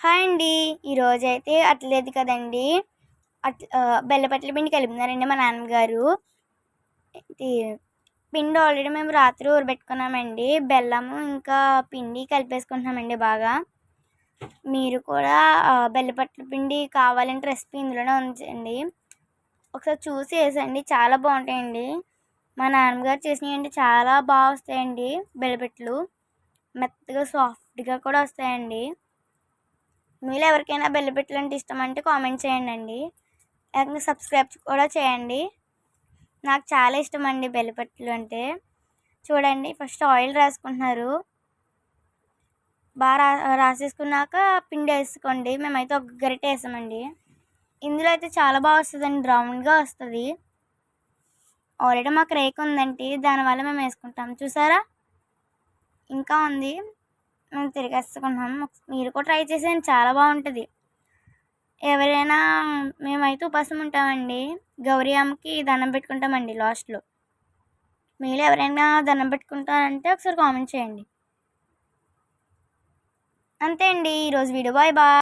Hi అండి. ఈరోజు అయితే అట్లేదు కదండి. అట్ బెల్లపట్ల పిండి కలిపినారండి మా నాన్నగారు. ఇది పిండి ఆల్రెడీ మేము రాత్రి ఊరబెట్టుకున్నామండి. బెల్లము ఇంకా పిండి కలిపేసుకుంటున్నామండి బాగా. మీరు కూడా బెల్లపట్ల పిండి కావాలంటే రెసిపీ ఇందులోనే ఉంచండి. ఒకసారి చూసి వేసండి. చాలా బాగుంటాయండి. మా నాన్నగారు చేసినవి చాలా బాగా వస్తాయండి బెల్లపెట్లు. మెత్తగా సాఫ్ట్గా కూడా వస్తాయండి. మీలో ఎవరికైనా బెల్లపెట్లు అంటే ఇష్టం అంటే కామెంట్ చేయండి అండి లేకపోతే సబ్స్క్రైబ్ కూడా చేయండి. నాకు చాలా ఇష్టం అండి బెల్లపెట్లు అంటే. చూడండి ఫస్ట్ ఆయిల్ రాసుకుంటున్నారు. బాగా రాసేసుకున్నాక పిండి వేసుకోండి. మేమైతే ఒక గరిట వేసామండి. ఇందులో అయితే చాలా బాగా వస్తుందండి రౌండ్గా వస్తుంది. ఆల్రెడీ మాకు రేక్ ఉందండి దానివల్ల మేము వేసుకుంటాం. చూసారా? ఇంకా ఉంది. మేము తిరిగేసుకున్నాం. మీరు కూడా ట్రై చేసేయండి. చాలా బాగుంటుంది. ఎవరైనా మేమైతే ఉపాసం ఉంటామండి. గౌరీ అమ్మకి దండం పెట్టుకుంటామండి లాస్ట్లో మీరు ఎవరైనా దండం పెట్టుకుంటారంటే ఒకసారి కామెంట్ చేయండి. అంతే అండి. ఈరోజు వీడియో బాయ్ బాయ్